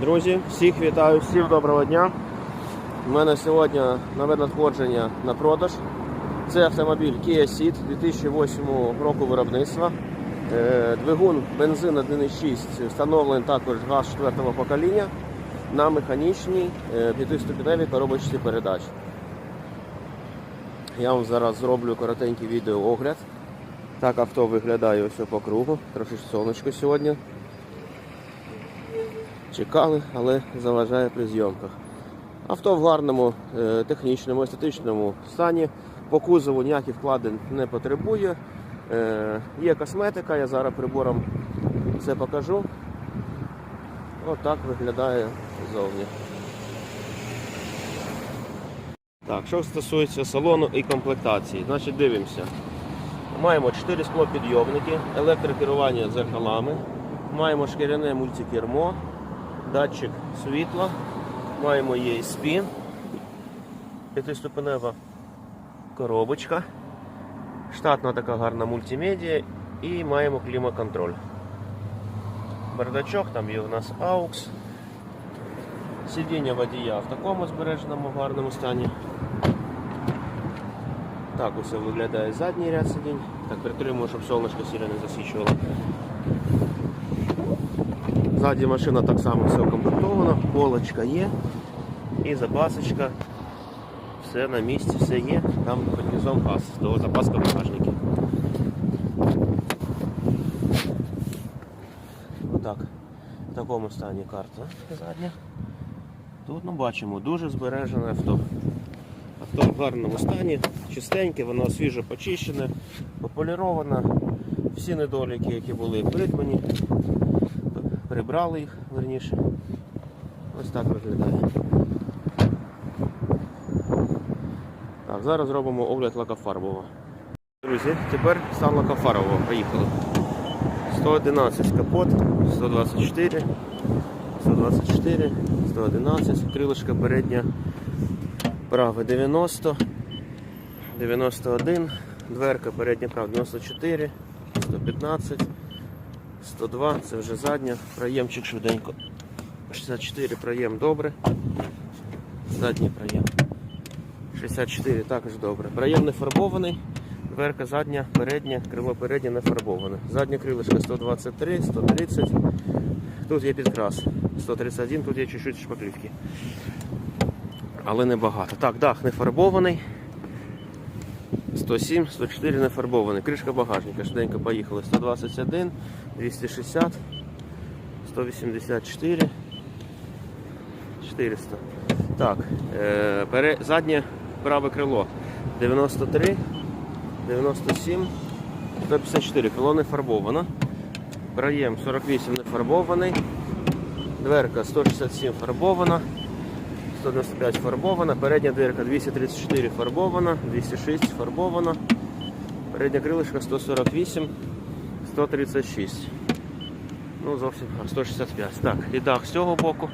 Друзі, всіх вітаю, всім доброго дня. У мене сьогодні нове надходження на продаж. Це автомобіль Kia Ceed 2008 року виробництва. Е, Двигун бензин 1.6 встановлений також газ 4-го покоління на механічній е, п'ятиступеневій коробочці передач. Я вам зараз зроблю коротенький відеоогляд. Так авто виглядає ось по кругу. Трошечки сонечко сьогодні. Чекали, але заважає при зйомках. Авто в гарному е, технічному, естетичному стані. По кузову ніяких вкладень не потребує. Е, є косметика, я зараз прибором все покажу. Отак виглядає ззовні. Так, що стосується салону і комплектації, значить дивимося. Маємо 4 склопідйомники, електрокерування дзеркалами, маємо шкіряне мультикермо, датчик світла, маємо ESP, п'ятиступенева коробочка, штатна така гарна мультимедіа і маємо клімаконтроль. Бардачок, там є у нас AUX, сидіння водія в такому збереженому гарному стані. Так ось виглядає задній ряд сидінь. Так, притримую, щоб сонечко сильно не засвічувало. Ззаді машина так само все укомплектована, полочка є і запасочка. Все на місці, все є. Там під низом газ, до запаска в багажнику. Отак. В такому стані карта задня. Тут ну, бачимо, дуже збережене авто. Авто в гарному стані, чистеньке, воно свіжо почищене, пополіроване. Всі недоліки, які були придбані, прибрали їх верніше. Ось так виглядає. Так, зараз зробимо огляд лакофарбового. Друзі, тепер стан лакофарбового. Поїхали. 111 капот, 124, 124, 111, крилишка передня праве 90, 91, дверка передня права 94, 115, 102, це вже задня, проємчик швиденько. 64 проєм добре. Задній проєм. 64 також добре. Проєм не фарбований. Дверка задня, передня, крило переднє не фарбоване. Задня крилишко 123, 130. Тут є підкрас. 131, тут є чуть-чуть шпаклівки. Але небагато. Так, дах не фарбований. 107, 104 не фарбований. Кришка багажника. Швиденько поїхали. 121, 260, 184, 400. Так, е, пере, заднє праве крило 93, 97, 154. Крило не фарбовано. Проєм 48 не фарбований. Дверка 167 фарбована. 195 фарбована, передня дверка 234 фарбована, 206 фарбована, передня крилишка 148, 136. Ну, зовсім 165. Так, і дах з цього боку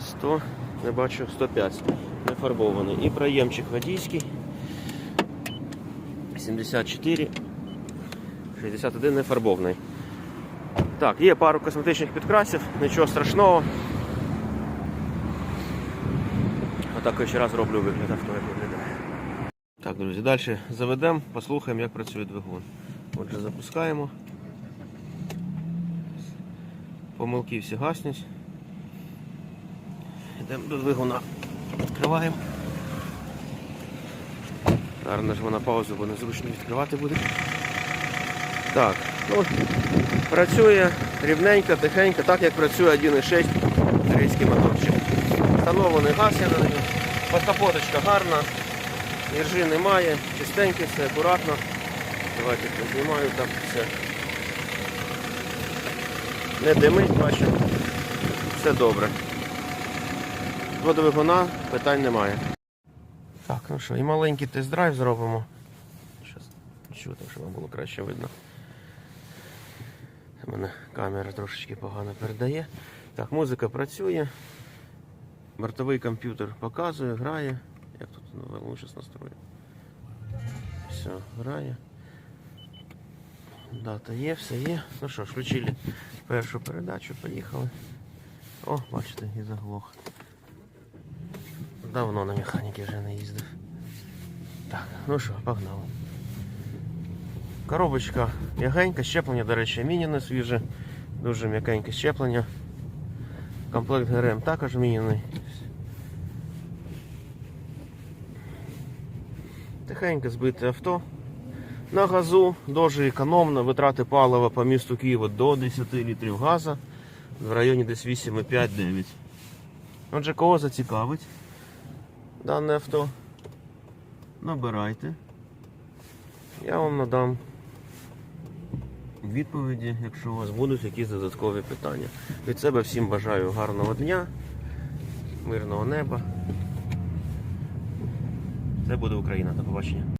100, не бачу, 105 не фарбований. І проємчик водійський 74, 61 не фарбований. Так, є пару косметичних підкрасів, нічого страшного. Отак ще раз роблю вигляд авто, як виглядає. Так, друзі, далі заведемо, послухаємо, як працює двигун. Отже, запускаємо. Помилки всі гаснуть. Йдемо до двигуна. Відкриваємо. Зараз нажму на паузу, бо незручно відкривати буде. Так, ну, працює рівненько, тихенько, так як працює 1.6 корейський моторчик. Встановлений газ я на ньому. Подкапоточка гарна, іржи немає, чистеньке, все акуратно. Давайте знімаю так все. Не димить, бачимо. Все добре. До двигуна питань немає. Так, ну що, і маленький тест-драйв зробимо. Щас чути, щоб вам було краще видно. У мене камера трошечки погано передає. Так, музика працює. Бортовий комп'ютер показує, грає. Як тут ну, ну, настрою. Все, грає. Дата є, все є. Ну що включили першу передачу, поїхали. О, бачите, і заглох. Давно на механіки вже не їздив. Так, ну що, погнали. Коробочка м'ягенька, щеплення, до речі, міняне свіже. Дуже м'якеньке щеплення. Комплект ГРМ також міняний. Тихенько збите авто. На газу дуже економно, витрати палива по місту Києва до 10 літрів газу в районі десь 8,5-9. Отже, кого зацікавить дане авто, набирайте. Я вам надам відповіді, якщо у вас будуть якісь додаткові питання. Від себе всім бажаю гарного дня, мирного неба. Це буде Україна. До побачення.